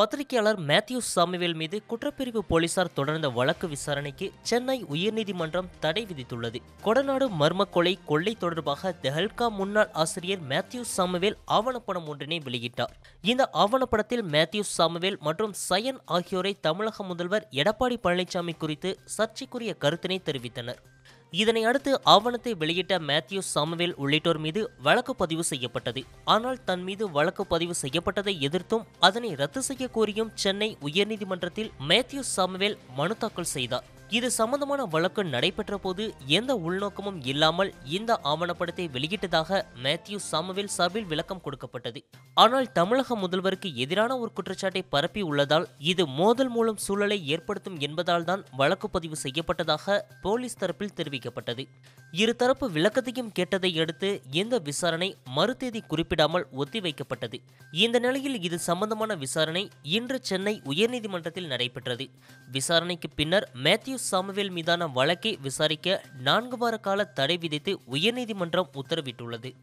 பத்திரிகையாளர் Matthew Samuel மீது குற்றப்பிரிவு போலீசார் தொடர்ந்த வழக்கு விசாரணைக்கு சென்னை உயர்நீதிமன்றம் தடை விதித்துள்ளது. கொடநாடு மர்ம கொலை கொள்ளை தொடர்பாக தெஹல்கா முன்னாள் ஆசிரியர் மேத்யூ சாமுவேல் ஆவணப்படம் ஒன்றினை வெளியிட்டார். இந்த ஆவணப்படத்தில் மேத்யூ சாமுவேல் மற்றும் சயன் ஆகியோரை தமிழக முதல்வர் எடப்பாடி பழனிசாமி குறித்து சர்ச்சைக்குரிய கருத்தினை தெரிவித்தனர். இதனை அடுத்து ஆவணத்தை வெளியிட்ட மேத்யூ சாமுவேல் உள்ளிட்டோர் மீது வழக்கு பதிவு செய்யப்பட்டது. ஆனால் தன் மீது வழக்கு பதிவு செய்யப்பட்டதை எதிர்த்தும் அதனை ரத்து செய்ய கோரியும் சென்னை உயர்நீதிமன்றத்தில் மேத்யூ சாமுவேல் மனு தாக்கல் செய்தார். இது சம்பந்தமான வழக்கு நடைபெற்ற போது எந்த உள்நோக்கமும் இல்லாமல் இந்த ஆவணப்படத்தை வெளியிட்டதாக மேத்யூ சாமுவேல் சார்பில் விளக்கம் கொடுக்கப்பட்டது. ஆனால் தமிழக முதல்வருக்கு எதிரான ஒரு குற்றச்சாட்டை பரப்பி உள்ளதால் இது மோதல் மூலம் சூழலை ஏற்படுத்தும் என்பதால் தான் வழக்கு பதிவு செய்யப்பட்டதாக போலீஸ் தரப்பில் தெரிவிக்கப்பட்டது. இருதரப்பு விளக்கத்தையும் கேட்டதை அடுத்து இந்த விசாரணை மறுதேதி குறிப்பிடாமல் ஒத்திவைக்கப்பட்டது இந்த நிலையில் இது சம்பந்தமான விசாரணை இன்று சென்னை உயர்நீதிமன்றத்தில் நடைபெற்றது. விசாரணைக்கு பின்னர் மேத்யூ சாமுவேல் மீதான வழக்கை விசாரிக்க நான்கு வார கால தடை விதித்து உயர்நீதிமன்றம் உத்தரவிட்டுள்ளது.